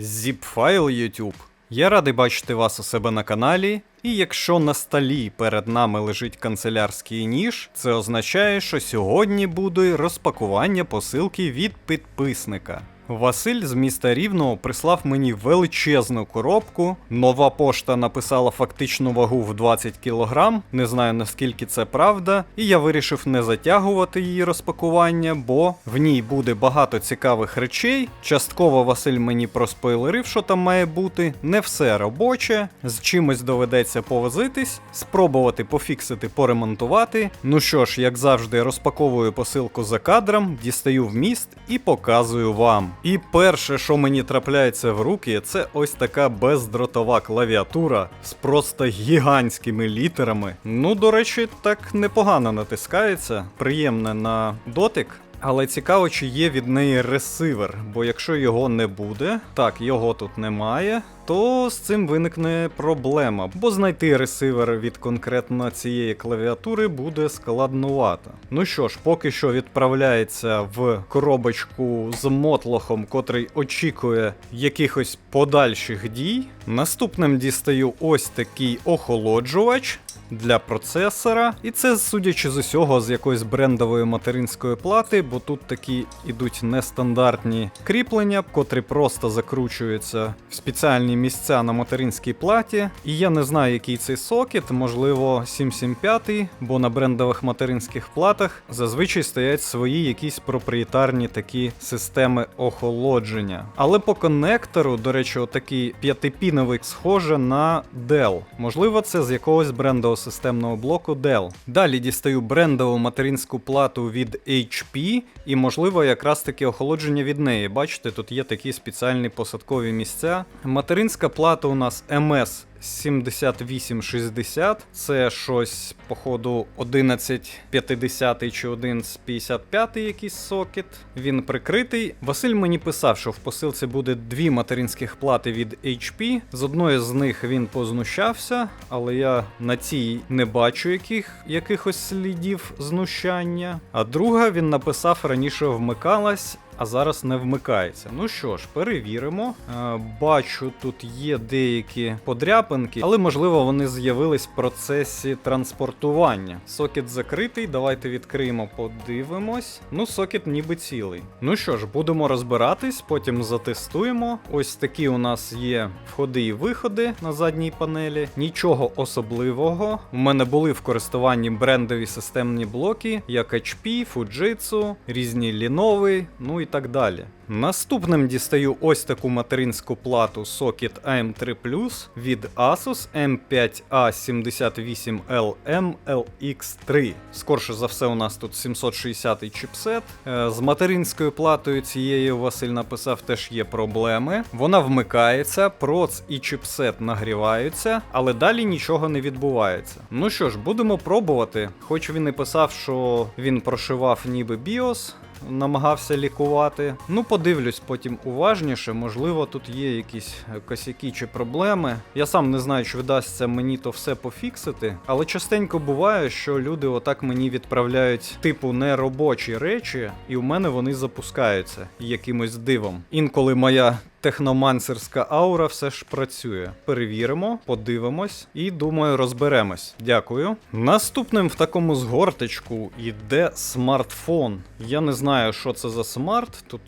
Zipfile YouTube. Я радий бачити вас у себе на каналі. І якщо на столі перед нами лежить канцелярський ніж, це означає, що сьогодні буде розпакування посилки від підписника. Василь з міста Рівного прислав мені величезну коробку. Нова пошта написала фактичну вагу в 20 кг. Не знаю наскільки це правда, і я вирішив не затягувати її розпакування, бо в ній буде багато цікавих речей. Частково Василь мені проспойлерив, що там має бути. Не все робоче, з чимось доведеться повозитись, спробувати пофіксити, поремонтувати. Ну що ж, як завжди, розпаковую посилку за кадром, дістаю вміст і показую вам. І перше, що мені трапляється в руки, це ось така бездротова клавіатура з просто гігантськими літерами. Ну, до речі, так непогано натискається, приємне на дотик. Але цікаво, чи є від неї ресивер, бо якщо його не буде, так, його тут немає, то з цим виникне проблема, бо знайти ресивер від конкретно цієї клавіатури буде складнувато. Ну що ж, поки що відправляється в коробочку з мотлохом, котрий очікує якихось подальших дій. Наступним дістаю ось такий охолоджувач. Для процесора, і це, судячи з усього, з якоїсь брендової материнської плати, бо тут такі ідуть нестандартні кріплення, котрі просто закручуються в спеціальні місця на материнській платі. І я не знаю, який цей сокет, можливо, 775, бо на брендових материнських платах зазвичай стоять свої якісь проприєтарні такі системи охолодження. Але по конектору, до речі, отакий п'ятипіновий схоже на Dell. Можливо, це з якогось брендового системного блоку Dell. Далі дістаю брендову материнську плату від HP, і, можливо, якраз таки охолодження від неї. Бачите, тут є такі спеціальні посадкові місця. Материнська плата у нас MS 7860. Це щось, походу, 1150 чи 1155 якийсь сокет. Він прикритий. Василь мені писав, що в посилці буде дві материнських плати від HP. З одної з них він познущався, але я на цій не бачу яких, якихось слідів знущання. А друга він написав раніше вмикалась. А зараз не вмикається. Ну що ж, перевіримо. Е, бачу, тут є деякі подряпинки, але можливо вони з'явились в процесі транспортування. Сокет закритий, давайте відкриємо, подивимось. Ну, сокет ніби цілий. Ну що ж, будемо розбиратись, потім затестуємо. Ось такі у нас є входи і виходи на задній панелі. Нічого особливого. У мене були в користуванні брендові системні блоки, як HP, Fujitsu, різні Lenovo, ну і так далі. Наступним дістаю ось таку материнську плату Socket AM3 від Asus M5A78LM LX3. Скорше за все, у нас тут 760 чіпсет. Е, З материнською платою цією Василь написав, теж є проблеми. Вона вмикається, проц і чіпсет нагріваються, але далі нічого не відбувається. Ну що ж, будемо пробувати. Хоч він і писав, що він прошивав ніби BIOS, намагався лікувати. Ну, подивлюсь потім уважніше, можливо, тут є якісь косяки чи проблеми. Я сам не знаю, чи вдасться мені то все пофіксити, але частенько буває, що люди отак мені відправляють типу неробочі речі, і у мене вони запускаються якимось дивом. Інколи моя техномансерська аура все ж працює. Перевіримо, подивимось і думаю, розберемось. Дякую. Наступним в такому згортечку йде смартфон. Я не знаю, що це за смарт. Тут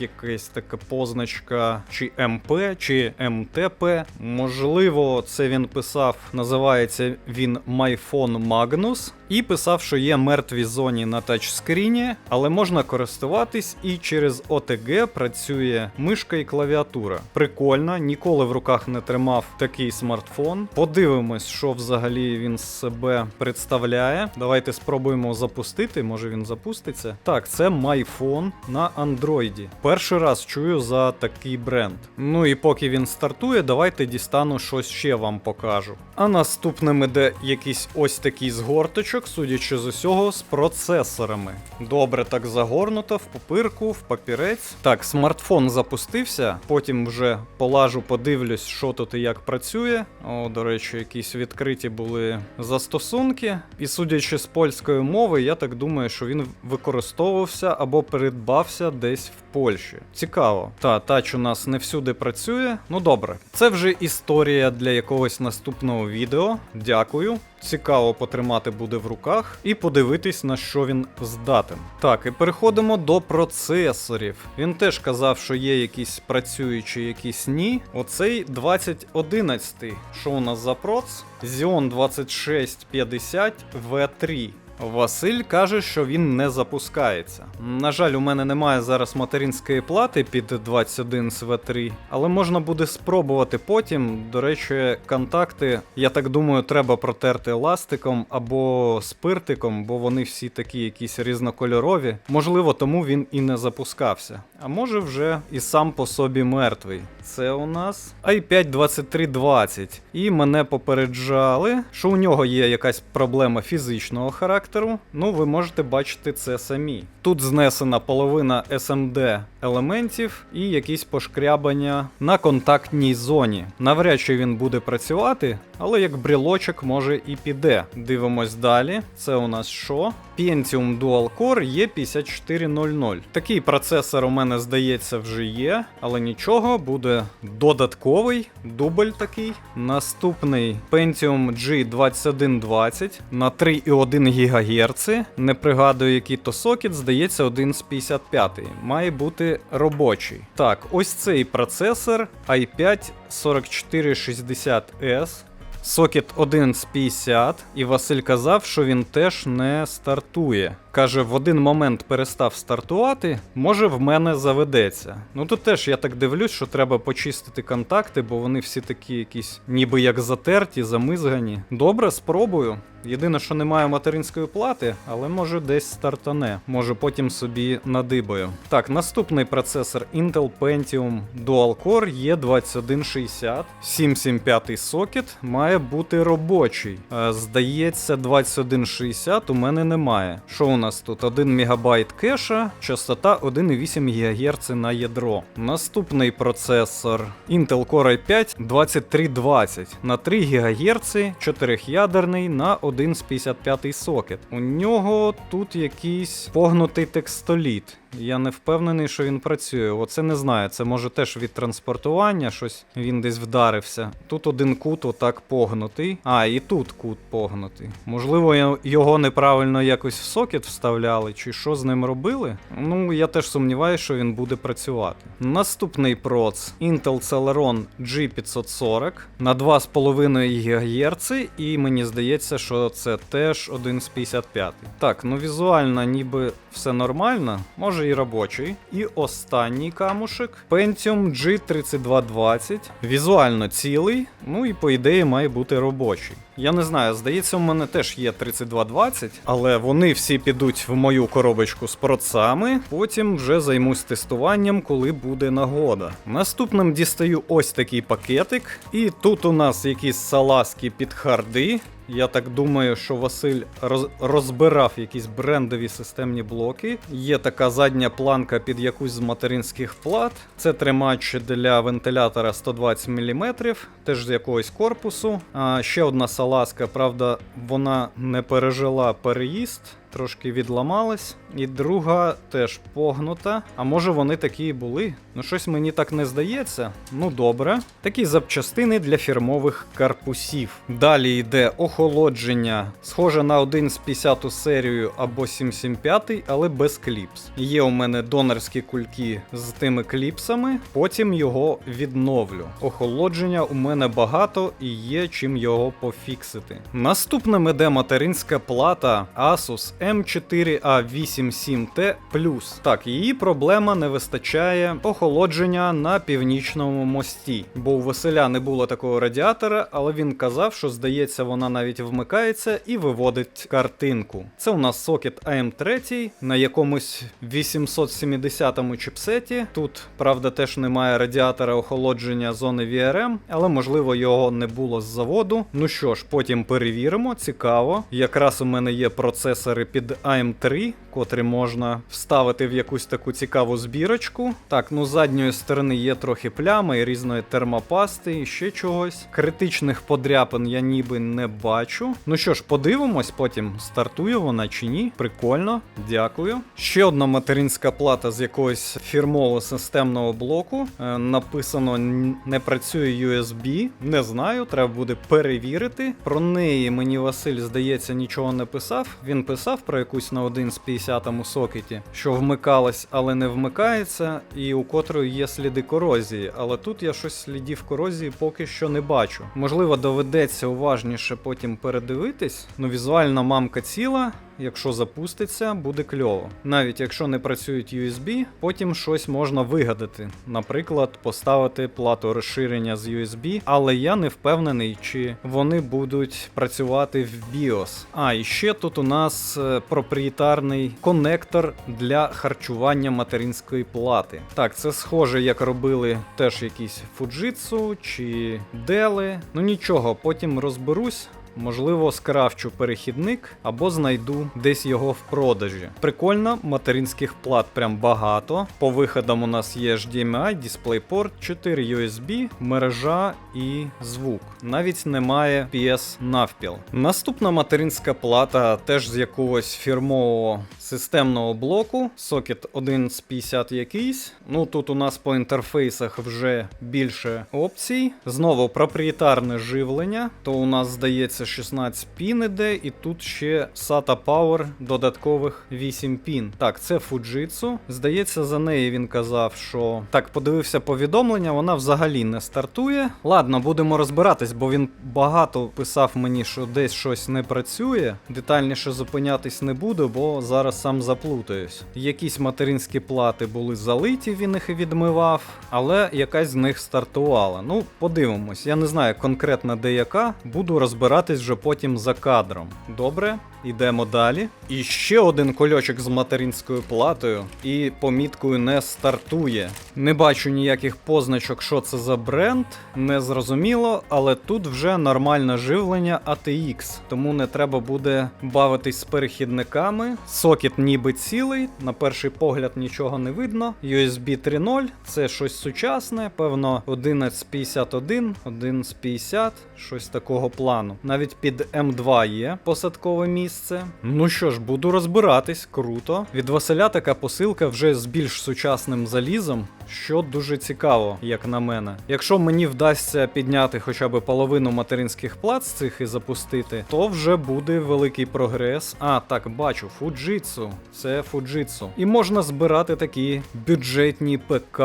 якась така позначка, чи МП, чи МТП. Можливо, це він писав, називається він MyPhone Magnus. І писав, що є мертві зоні на тачскріні, але можна користуватись і через OTG працює мишка і клавіатура. Прикольно, ніколи в руках не тримав такий смартфон. Подивимось, що взагалі він себе представляє. Давайте спробуємо запустити. Може він запуститься. Так, це MyPhone на Android. Перший раз чую за такий бренд. Ну і поки він стартує, давайте дістану щось ще вам покажу. А наступним іде якийсь ось такий згорточок, судячи з усього, з процесорами. Добре, так загорнуто, в пупирку, в папірець. Так, смартфон запустився, потім вже полажу, подивлюсь, що тут і як працює. О, до речі, якісь відкриті були застосунки. І судячи з польської мови, я так думаю, що він використовувався або передбався десь в Польщі. Цікаво. Та тач у нас не всюди працює. Ну добре, це вже історія для якогось наступного відео. Дякую. Цікаво потримати буде в руках і подивитись, на що він здатен. Так, і переходимо до процесорів. Він теж казав, що є якісь працюючі, якісь ні. Оцей 2011. Що у нас за проц? Xeon 2650 V3. Василь каже, що він не запускається. На жаль, у мене немає зараз материнської плати під 21 SV3, але можна буде спробувати потім. До речі, контакти, я так думаю, треба протерти ластиком або спиртиком, бо вони всі такі якісь різнокольорові. Можливо, тому він і не запускався. А може вже і сам по собі мертвий. Це у нас i5 2320. І мене попереджали, що у нього є якась проблема фізичного характеру. Ну, ви можете бачити це самі. Тут знесена половина SMD елементів і якісь пошкрябання на контактній зоні. Навряд чи він буде працювати, але як брілочок може і піде. Дивимось далі. Це у нас що? Pentium Dual Core E5400. Такий процесор у мене, здається, вже є, але нічого, буде додатковий дубль такий. Наступний Pentium G2120 на 3,1 ГГц. Не пригадую, який то сокет, здається, один з 55. Має бути робочий. Так, ось цей процесор i5 4460S. Сокет 1 з 50, і Василь казав, що він теж не стартує. Каже, в один момент перестав стартувати, може в мене заведеться. Ну тут теж я так дивлюсь, що треба почистити контакти, бо вони всі такі якісь, ніби як затерті, замизгані. Добре, спробую. Єдине, що немає материнської плати, але може десь стартане. Може потім собі надибаю. Так, наступний процесор Intel Pentium Dual Core E2160. 775 сокет має бути робочий. Е, Здається, 2160 у мене немає. Що у нас тут? 1 МБ кеша, частота 1,8 ГГц на ядро. Наступний процесор Intel Core i5 2320 на 3 ГГц, 4-ядерний на 1 з 55 сокет. У нього тут якийсь погнутий текстоліт. Я не впевнений, що він працює. Оце не знаю. Це може теж від транспортування, щось він десь вдарився. Тут один кут отак погнутий. А, і тут кут погнутий. Можливо, його неправильно якось в сокет вставляли, чи що з ним робили. Ну, я теж сумніваюся, що він буде працювати. Наступний проц Intel Celeron G540 на 2,5 ГГц, і мені здається, що це теж один з 55. Так, ну візуально ніби все нормально, може і робочий. І останній камушек Pentium G3220. Візуально цілий, ну і по ідеї має бути робочий. Я не знаю, здається, у мене теж є 3220, але вони всі підуть в мою коробочку з процами. Потім вже займусь тестуванням, коли буде нагода. Наступним дістаю ось такий пакетик, і тут у нас якісь салазки під харди. Я так думаю, що Василь роз- розбирав якісь брендові системні блоки. Є така задня планка під якусь з материнських плат. Це тримач для вентилятора 120 мм, теж з якогось корпусу. А ще одна салазка, правда, вона не пережила переїзд. Трошки відламалась, і друга теж погнута. А може вони такі і були? Ну щось мені так не здається. Ну добре. Такі запчастини для фірмових карпусів. Далі йде охолодження, схоже на 1 з 50 серію або 775, але без кліпс. Є у мене донорські кульки з тими кліпсами, потім його відновлю. Охолодження у мене багато і є чим його пофіксити. Наступним іде материнська плата Asus M4A87T Так, її проблема не вистачає охолодження на північному мості, бо у Василя не було такого радіатора, але він казав, що здається, вона навіть вмикається і виводить картинку. Це у нас сокет AM3 на якомусь 870 чіпсеті. Тут, правда, теж немає радіатора охолодження зони VRM, але можливо його не було з заводу. Ну що ж, потім перевіримо, цікаво. Якраз у мене є процесори під AM3, котрі можна вставити в якусь таку цікаву збірочку. Так, ну з задньої сторони є трохи плями і різної термопасти і ще чогось. Критичних подряпин я ніби не бачу. Ну що ж, подивимось, потім стартує вона чи ні. Прикольно, дякую. Ще одна материнська плата з якогось фірмового системного блоку. Е, написано не працює USB. Не знаю, треба буде перевірити. Про неї мені Василь, здається, нічого не писав. Він писав про якусь на 1 з 50 сокеті, що вмикалась, але не вмикається, і у котрої є сліди корозії. Але тут я щось слідів корозії поки що не бачу. Можливо, доведеться уважніше потім передивитись. Ну, візуальна мамка ціла. Якщо запуститься, буде кльово. Навіть якщо не працюють USB, потім щось можна вигадати. Наприклад, поставити плату розширення з USB, але я не впевнений, чи вони будуть працювати в BIOS. А, і ще тут у нас е, проприєтарний конектор для харчування материнської плати. Так, це схоже, як робили теж якісь Fujitsu чи Dell. Ну нічого, потім розберусь. Можливо, скрафчу перехідник або знайду десь його в продажі. Прикольно, материнських плат прям багато. По виходам у нас є HDMI, DisplayPort, 4 USB, мережа і звук. Навіть немає PS навпіл. Наступна материнська плата теж з якогось фірмового системного блоку. Сокет 1 з 50 якийсь. Ну тут у нас по інтерфейсах вже більше опцій. Знову проприєтарне живлення. То у нас здається 16 пін іде, і тут ще SATA Power додаткових 8 пін. Так, це Fujitsu. Здається, за неї він казав, що так, подивився повідомлення, вона взагалі не стартує. Ладно, будемо розбиратись, бо він багато писав мені, що десь щось не працює. Детальніше зупинятись не буду, бо зараз сам заплутаюсь. Якісь материнські плати були залиті, він їх відмивав, але якась з них стартувала. Ну, подивимось. Я не знаю конкретно де яка. Буду розбиратись вже потім за кадром. Добре, ідемо далі. І ще один кольочок з материнською платою, і поміткою не стартує. Не бачу ніяких позначок, що це за бренд, не зрозуміло, але тут вже нормальне живлення ATX, тому не треба буде бавитись з перехідниками. Сокет ніби цілий, на перший погляд нічого не видно. USB 3.0 це щось сучасне, певно, 1151, 1150, щось такого плану. Навіть під М2 є посадкове місце. Ну що ж, буду розбиратись, круто. Від Василя така посилка вже з більш сучасним залізом. Що дуже цікаво, як на мене. Якщо мені вдасться підняти хоча б половину материнських плат з цих і запустити, то вже буде великий прогрес. А, так, бачу, Fujitsu. Це Fujitsu. І можна збирати такі бюджетні ПК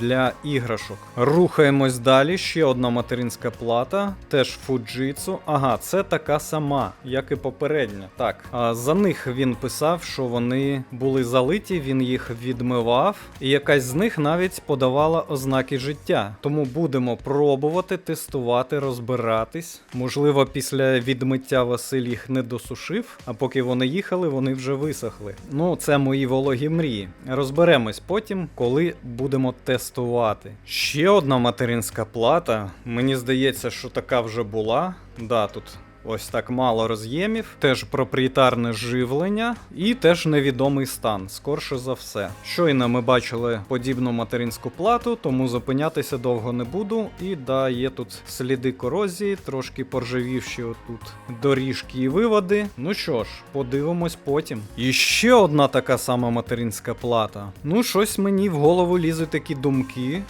для іграшок. Рухаємось далі. Ще одна материнська плата, теж Fujitsu. Ага, це така сама, як і попередня. Так, а за них він писав, що вони були залиті, він їх відмивав, і якась з них навіть подавала ознаки життя. Тому будемо пробувати тестувати, розбиратись. Можливо, після відмиття Василь їх не досушив, а поки вони їхали, вони вже висохли. Ну, це мої вологі мрії. Розберемось потім, коли будемо тестувати. Ще одна материнська плата. Мені здається, що така вже була. Да, тут Ось так мало роз'ємів, теж проприєтарне живлення і теж невідомий стан, скорше за все. Щойно ми бачили подібну материнську плату, тому зупинятися довго не буду. І да, є тут сліди корозії, трошки поржавівші отут доріжки і виводи. Ну що ж, подивимось потім. І ще одна така сама материнська плата. Ну, щось мені в голову лізуть такі думки.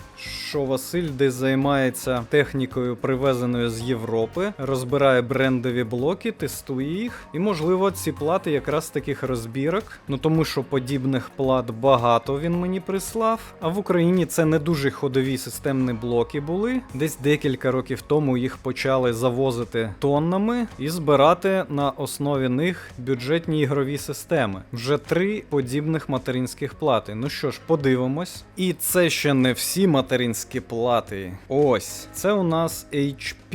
Що Василь десь займається технікою, привезеною з Європи, розбирає брендові блоки, тестує їх. І, можливо, ці плати якраз таких розбірок. Ну тому що подібних плат багато він мені прислав. А в Україні це не дуже ходові системні блоки були. Десь декілька років тому їх почали завозити тоннами і збирати на основі них бюджетні ігрові системи. Вже три подібних материнських плати. Ну що ж, подивимось. І це ще не всі материнські плати. Ось, це у нас HP,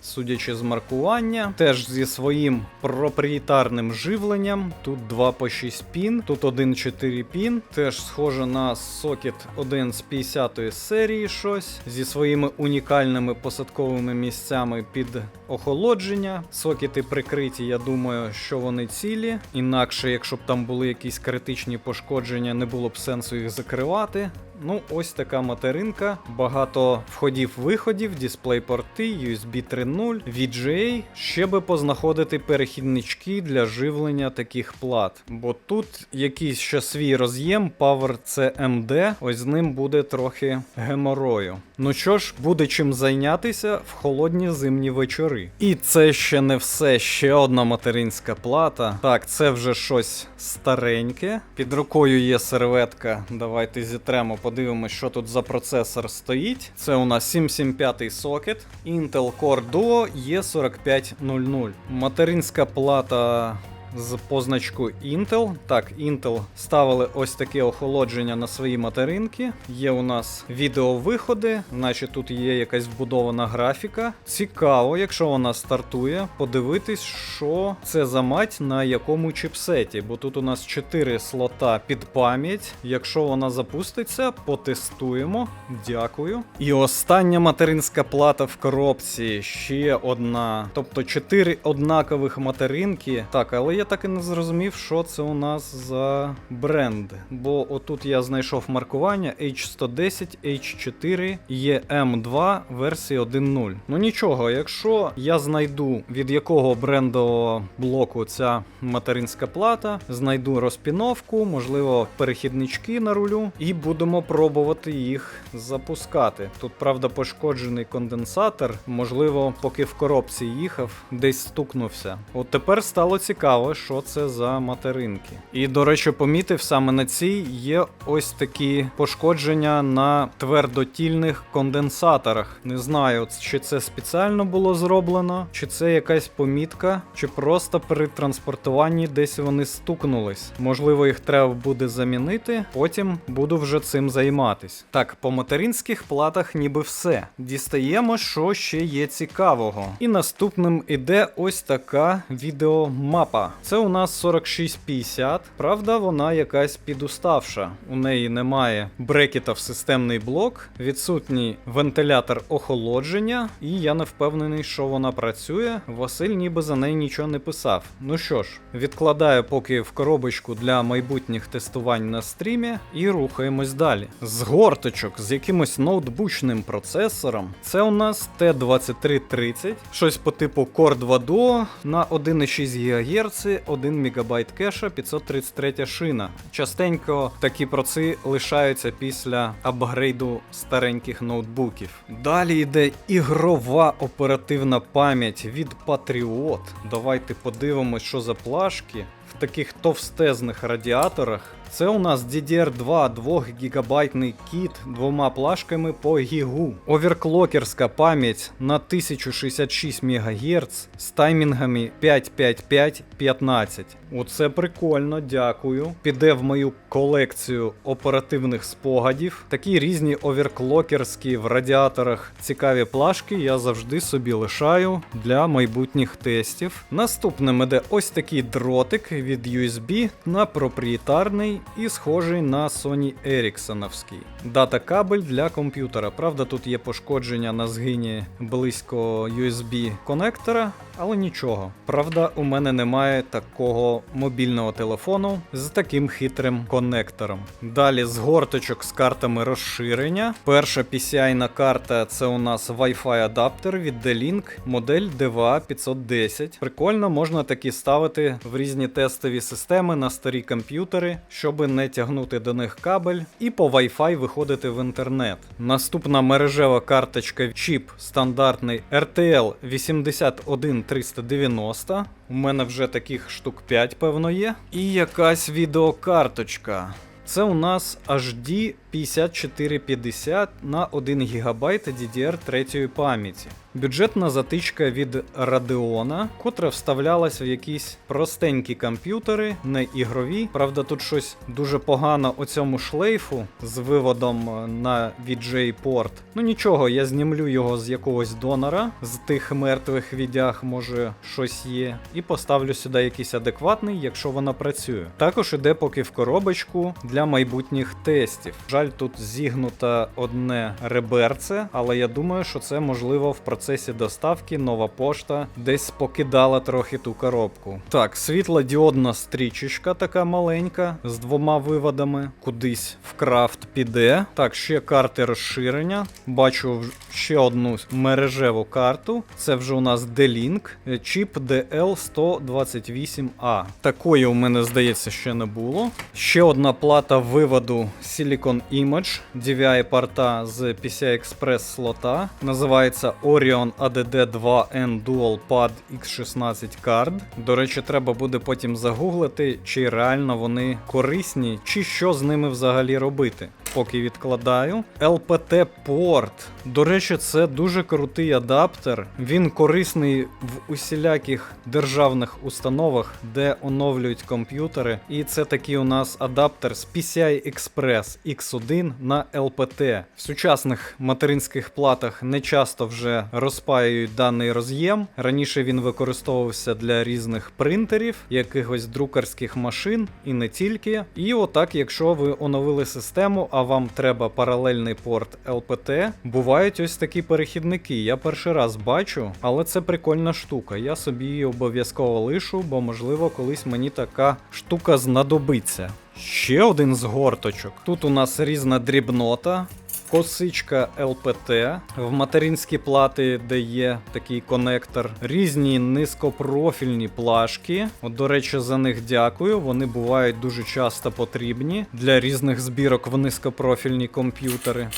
судячи з маркування. теж зі своїм проприєтарним живленням. Тут 2 по 6 пін, тут 1,4 пін. Теж схоже на сокет 1 з 50 серії щось зі своїми унікальними посадковими місцями під охолодження. Сокети прикриті, я думаю, що вони цілі. Інакше, якщо б там були якісь критичні пошкодження, не було б сенсу їх закривати. Ну, ось така материнка. Багато входів-виходів, дисплей-порти, USB 3.0, VGA. Ще би познаходити перехіднички для живлення таких плат. Бо тут якийсь ще свій роз'єм Power CMD, ось з ним буде трохи геморою. Ну що ж, буде чим зайнятися в холодні зимні вечори. І це ще не все. Ще одна материнська плата. Так, це вже щось стареньке. Під рукою є серветка. Давайте зітремо, подивимось, що тут за процесор стоїть. Це у нас 775 сокет. Intel Core Duo E4500. Материнська плата з позначкою Intel. Так, Intel ставили ось таке охолодження на свої материнки. Є у нас відеовиходи, значить тут є якась вбудована графіка. Цікаво, якщо вона стартує, подивитись, що це за мать на якому чіпсеті. Бо тут у нас 4 слота під пам'ять. Якщо вона запуститься, потестуємо. Дякую. І остання материнська плата в коробці. Ще одна. Тобто 4 однакових материнки. Так, але я так і не зрозумів, що це у нас за бренд. Бо отут я знайшов маркування H110, H4, EM2 версії 1.0. Ну нічого, якщо я знайду від якого брендового блоку ця материнська плата, знайду розпіновку, можливо, перехіднички на рулю, і будемо пробувати їх запускати. Тут, правда, пошкоджений конденсатор, можливо, поки в коробці їхав, десь стукнувся. От тепер стало цікаво, що це за материнки. І, до речі, помітив саме на цій є ось такі пошкодження на твердотільних конденсаторах. Не знаю, чи це спеціально було зроблено, чи це якась помітка, чи просто при транспортуванні десь вони стукнулись. Можливо, їх треба буде замінити, потім буду вже цим займатись. Так, по материнських платах ніби все. Дістаємо, що ще є цікавого. І наступним іде ось така відеомапа. Це у нас 4650. Правда, вона якась підуставша. У неї немає брекета в системний блок, відсутній вентилятор охолодження, і я не впевнений, що вона працює. Василь ніби за неї нічого не писав. Ну що ж, відкладаю поки в коробочку для майбутніх тестувань на стрімі і рухаємось далі. З горточок з якимось ноутбучним процесором. Це у нас T2330, щось по типу Core 2 Duo на 1,6 ГГц, 1 МБ кеша, 533 шина. Частенько такі проци лишаються після апгрейду стареньких ноутбуків. Далі йде ігрова оперативна пам'ять від Patriot. Давайте подивимось, що за плашки. В таких товстезних радіаторах. Це у нас DDR2 2 гігабайтний кіт двома плашками по гігу. Оверклокерська пам'ять на 1066 МГц з таймінгами 55515. Оце прикольно, дякую. Піде в мою колекцію оперативних спогадів. Такі різні оверклокерські в радіаторах цікаві плашки я завжди собі лишаю для майбутніх тестів. Наступним іде ось такий дротик від USB на проприєтарний і схожий на Sony Ericssonівський. Дата кабель для комп'ютера. Правда, тут є пошкодження на згині близько USB конектора, але нічого. Правда, у мене немає такого мобільного телефону з таким хитрим конектором. Далі з горточок з картами розширення. Перша PCI карта це у нас Wi-Fi адаптер від D-Link, модель DVA 510. Прикольно, можна такі ставити в різні тестові системи на старі комп'ютери, щоб не тягнути до них кабель, і по Wi-Fi виходити в інтернет. Наступна мережева карточка чіп стандартний RTL 81390. У мене вже таких штук 5, певно, є. І якась відеокарточка. Це у нас HD 5450 на 1 ГБ DDR3 пам'яті. Бюджетна затичка від Radeon, котра вставлялась в якісь простенькі комп'ютери, не ігрові. Правда, тут щось дуже погано у цьому шлейфу з виводом е, на VJ порт. Ну нічого, я знімлю його з якогось донора, з тих мертвих відях, може щось є, і поставлю сюди якийсь адекватний, якщо вона працює. Також іде поки в коробочку для майбутніх тестів. Жаль, тут зігнута одне реберце, але я думаю, що це можливо в процесі доставки нова пошта десь покидала трохи ту коробку. Так, світлодіодна стрічечка така маленька з двома виводами. Кудись в крафт піде. Так, ще карти розширення. Бачу ще одну мережеву карту. Це вже у нас D-Link, е, чіп DL128A. Такої у мене, здається, ще не було. Ще одна плата виводу Silicon Image DVI порта з PCI Express слота. Називається Orion ADD2N Dual Pad X16 Card. До речі, треба буде потім загуглити, чи реально вони корисні, чи що з ними взагалі робити. Поки відкладаю. LPT порт. До речі, це дуже крутий адаптер. Він корисний в усіляких державних установах, де оновлюють комп'ютери. І це такий у нас адаптер з PCI Express X1 на LPT. В сучасних материнських платах не часто вже розпаюють даний роз'єм. Раніше він використовувався для різних принтерів, якихось друкарських машин і не тільки. І отак, якщо ви оновили систему, а вам треба паралельний порт LPT, бувають ось такі перехідники. Я перший раз бачу, але це прикольна штука. Я собі її обов'язково лишу, бо можливо колись мені така штука знадобиться. Ще один з горточок. Тут у нас різна дрібнота. Косичка ЛПТ в материнські плати, де є такий конектор, різні низькопрофільні плашки. От, до речі, за них дякую. Вони бувають дуже часто потрібні для різних збірок в низькопрофільні комп'ютери.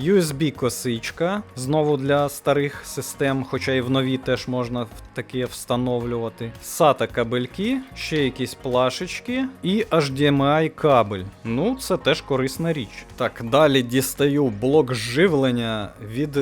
USB-косичка, знову для старих систем, хоча і в нові теж можна таке встановлювати. SATA кабельки, ще якісь плашечки і HDMI кабель. Ну, це теж корисна річ. Так, далі дістаю блок живлення від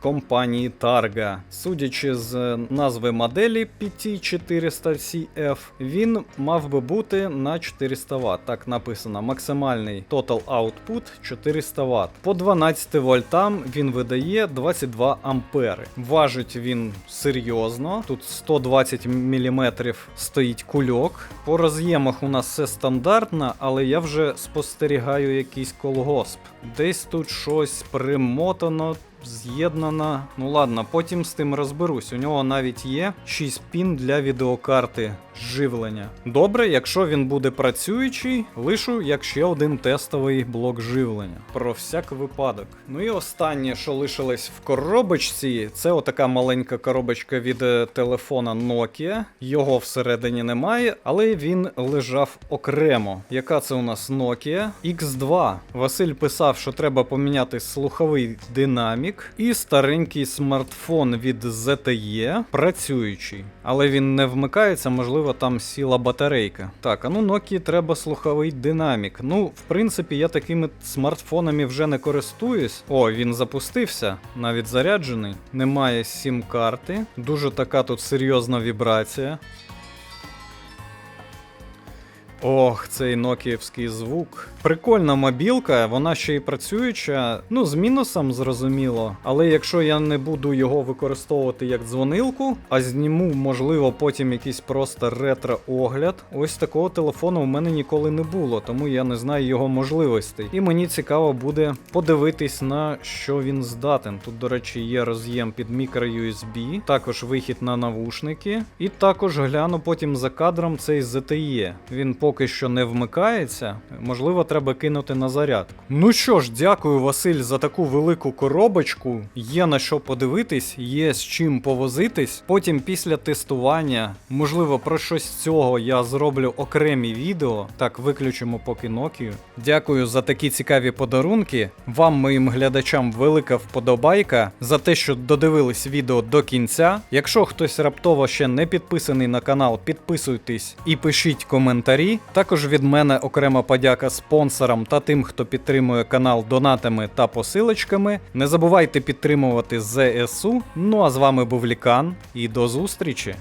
компанії Targa. Судячи з е, назви моделі PT400CF, він мав би бути на 400 Вт. Так написано: максимальний Total Output 400 Вт. По 12 вольтам він видає 22 ампери. Важить він серйозно. Тут 120 мм стоїть кульок. По роз'ємах у нас все стандартно, але я вже спостерігаю якийсь колгосп. Десь тут щось примотано. З'єднана. Ну ладно, потім з тим розберусь. У нього навіть є 6 пін для відеокарти живлення. Добре, якщо він буде працюючий, лишу як ще один тестовий блок живлення. Про всяк випадок. Ну і останнє, що лишилось в коробочці, це отака маленька коробочка від е, телефона Nokia. Його всередині немає, але він лежав окремо. Яка це у нас Nokia X2? Василь писав, що треба поміняти слуховий динамік і старенький смартфон від ZTE працюючий. Але він не вмикається, можливо, там сіла батарейка. Так, а ну Nokia треба слуховий динамік. Ну, в принципі, я такими смартфонами вже не користуюсь. О, він запустився, навіть заряджений. Немає сім-карти. Дуже така тут серйозна вібрація. Ох, цей нокіївський звук. Прикольна мобілка, вона ще й працююча. Ну, з мінусом зрозуміло. Але якщо я не буду його використовувати як дзвонилку, а зніму, можливо, потім якийсь просто ретро-огляд, ось такого телефону у мене ніколи не було, тому я не знаю його можливостей. І мені цікаво буде подивитись на що він здатен. Тут, до речі, є роз'єм під мікро-USB, також вихід на навушники, і також гляну потім за кадром цей ZTE. Він поки що не вмикається. Можливо, треба кинути на зарядку. Ну що ж, дякую, Василь, за таку велику коробочку. Є на що подивитись, є з чим повозитись. Потім після тестування, можливо, про щось цього я зроблю окремі відео. Так, виключимо поки Nokia. Дякую за такі цікаві подарунки. Вам, моїм глядачам, велика вподобайка за те, що додивились відео до кінця. Якщо хтось раптово ще не підписаний на канал, підписуйтесь і пишіть коментарі. Також від мене окрема подяка спонсорам та тим, хто підтримує канал донатами та посилочками. Не забувайте підтримувати ЗСУ. Ну а з вами був Лікан і до зустрічі!